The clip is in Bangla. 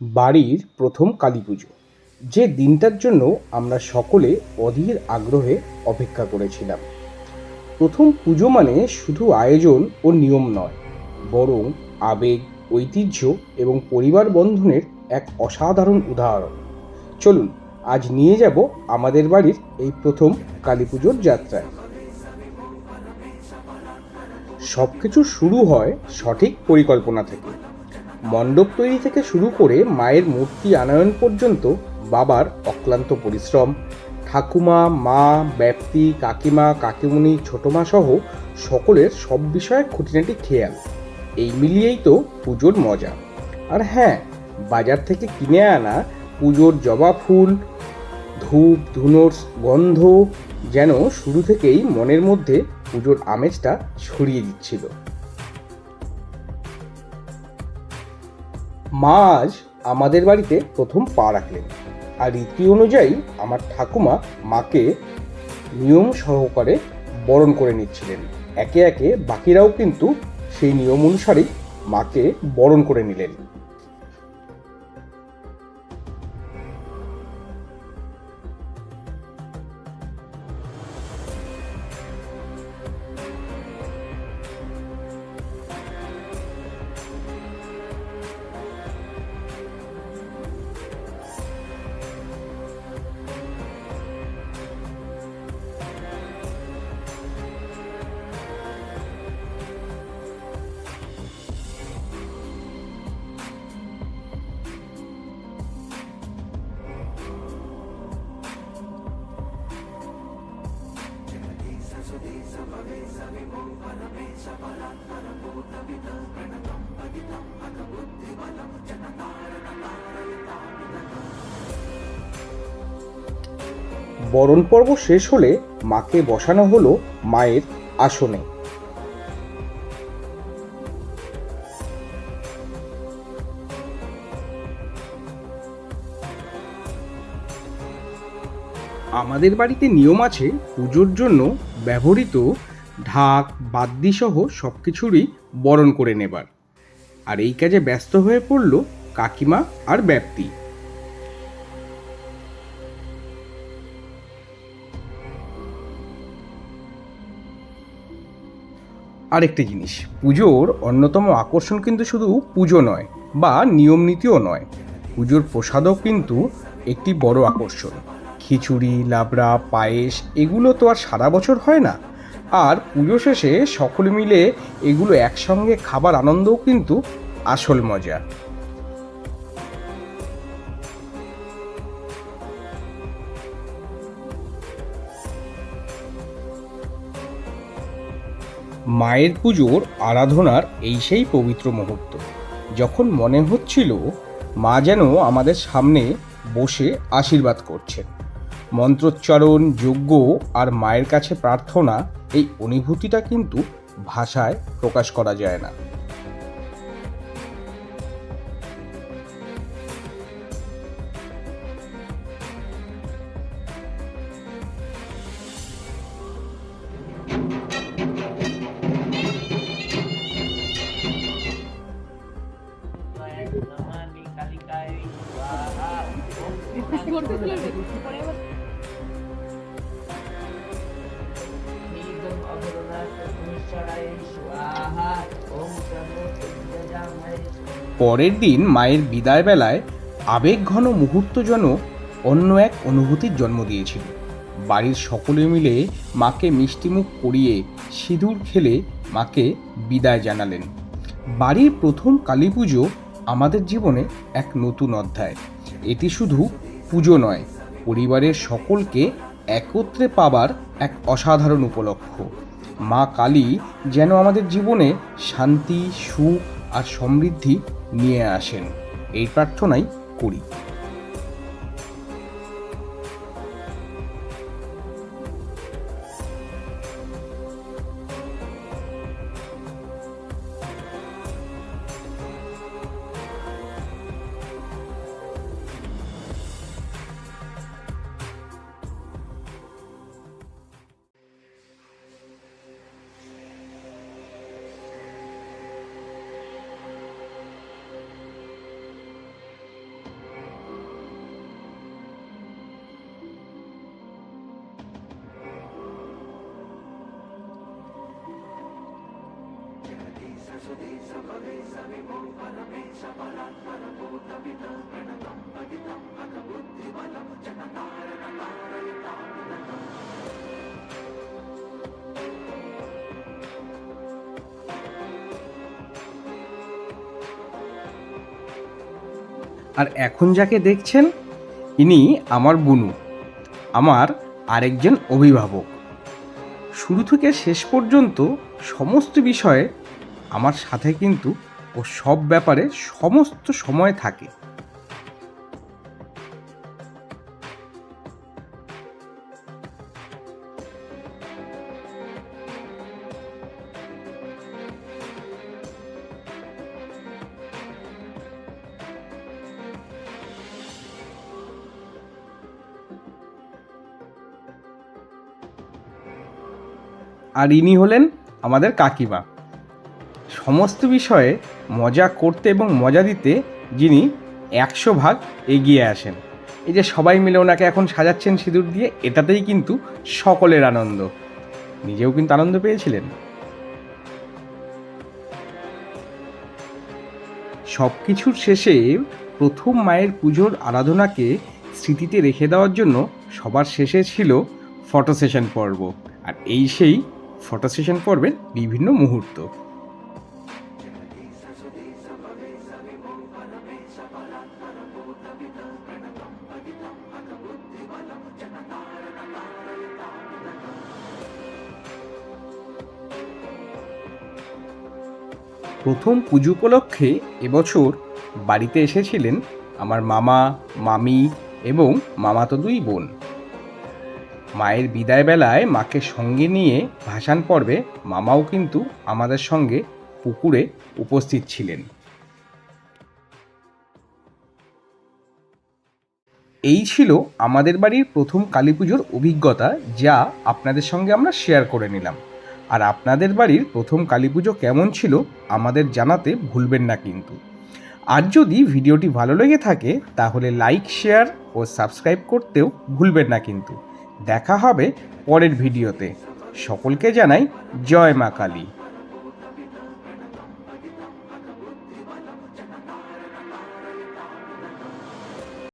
বাড়ির প্রথম কালী পুজো, যে দিনটার জন্য আমরা সকলে অধীর আগ্রহে অপেক্ষা করেছিলাম। প্রথম পুজো মানে শুধু আয়োজন ও নিয়ম নয়, বরং আবেগ, ঐতিহ্য এবং পরিবার বন্ধনের এক অসাধারণ উদাহরণ। চলুন, আজ নিয়ে যাব আমাদের বাড়ির এই প্রথম কালী পুজোর যাত্রায়। সব কিছু শুরু হয় সঠিক পরিকল্পনা থেকে। মণ্ডপ তৈরি থেকে শুরু করে মায়ের মূর্তি আনয়ন পর্যন্ত বাবার অক্লান্ত পরিশ্রম। ঠাকুমা, মা ব্যাপ্তি কাকিমা, কাকিমুনি, ছোটমা সহ সকলের সব বিষয়ে খুঁটিনাটি খেয়াল এই মিলিয়েই তো পুজোর মজা। আর হ্যাঁ বাজার থেকে কিনে আনা পুজোর জবা ফুল, ধূপ, ধুনোর গন্ধ যেন শুরু থেকেই মনের মধ্যে পুজোর আমেজটা ছড়িয়ে দিচ্ছিল। মা আজ আমাদের বাড়িতে প্রথম পা রাখলেন। আর রীতি অনুযায়ী আমার ঠাকুমা মাকে নিয়ম সহকারে বরণ করে নিচ্ছিলেন। একে একে বাকিরাও কিন্তু সেই নিয়ম অনুসারেই মাকে বরণ করে নিলেন। বরণ পর্ব শেষ হলে মাকে বসানো হলো মায়ের আসনে। আমাদের বাড়িতে নিয়ম আছে পুজোর জন্য ব্যবহৃত ঢাক, বাদ্যি সহ সব কিছুরই বরণ করে নেবার। আর এই কাজে ব্যস্ত হয়ে পড়ল কাকিমা আর ব্যাপ্তি। আরেকটি জিনিস, পুজোর অন্যতম আকর্ষণ কিন্তু শুধু পুজো নয় বা নিয়ম নীতিও নয়, পুজোর প্রসাদও কিন্তু একটি বড় আকর্ষণ। খিচুড়ি, লাবড়া, পায়েস এগুলো তো আর সারা বছর হয় না। আর পুজো শেষে সকলে মিলে এগুলো একসঙ্গে খাবার আনন্দও কিন্তু আসল মজা। মায়ের পুজোর আরাধনার এই সেই পবিত্র মুহূর্ত। যখন মনে হচ্ছিল মা যেন আমাদের সামনে বসে আশীর্বাদ করছেন। মন্ত্রোচ্চারণ, যজ্ঞ আর মায়ের কাছে প্রার্থনা, এই অনুভূতিটা কিন্তু ভাষায় প্রকাশ করা যায় না। পরের দিন মায়ের বিদায় বেলায় আবেগঘন মুহূর্ত যেন অন্য এক অনুভূতির জন্ম দিয়েছিল। বাড়ির সকলে মিলে মাকে মিষ্টিমুখ করিয়ে সিঁদুর খেলে মাকে বিদায় জানালেন। বাড়ির প্রথম কালী পুজো আমাদের জীবনে এক নতুন অধ্যায়। এটি শুধু পুজো নয়, পরিবারের সকলকে একত্রে পাবার এক অসাধারণ উপলক্ষ। মা কালী যেন আমাদের জীবনে শান্তি, সুখ আর সমৃদ্ধি নিয়ে আসেন। এই প্রার্থনাই করি। আর এখন যাকে দেখছেন, ইনি আমার বুনু, আমার আরেকজন অভিভাবক। শুরু থেকে শেষ পর্যন্ত সমস্ত বিষয়ে আমার সাথে কিন্তু ও সব ব্যাপারে সমস্ত সময় থাকে। আর ইনি হলেন আমাদের কাকিমা। সমস্ত বিষয়ে মজা করতে এবং মজা দিতে যিনি একশো ভাগ এগিয়ে আসেন। এই যে সবাই মিলে ওনাকে এখন সাজাচ্ছেন সিঁদুর দিয়ে, এটাতেই কিন্তু সকলের আনন্দ। নিজেও কিন্তু আনন্দ পেয়েছিলেন। সব কিছুর শেষে প্রথম মায়ের পুজোর আরাধনাকে স্মৃতিতে রেখে দেওয়ার জন্য সবার শেষে ছিল ফটো সেশন পর্ব। আর এই সেই ফটো সেশন পর্বের বিভিন্ন মুহূর্ত। প্রথম পুজো উপলক্ষে এবছর বাড়িতে এসেছিলেন আমার মামা, মামি এবং মামাতো দুই বোন। মায়ের বিদায় বেলায় মাকে সঙ্গে নিয়ে ভাসান পর্বে মামাও কিন্তু আমাদের সঙ্গে পুকুরে উপস্থিত ছিলেন। এই ছিল আমাদের বাড়ির প্রথম কালী পুজোর অভিজ্ঞতা, যা আপনাদের সঙ্গে আমরা শেয়ার করে নিলাম। আর আপনাদের বাড়ির প্রথম কালী পুজো কেমন ছিল আমাদের জানাতে ভুলবেন না কিন্তু। আর যদি ভিডিওটি ভালো লেগে থাকে, তাহলে লাইক, শেয়ার ও সাবস্ক্রাইব করতেও ভুলবেন না কিন্তু। দেখা হবে পরের ভিডিওতে। সকলকে জানাই জয় মা কালী।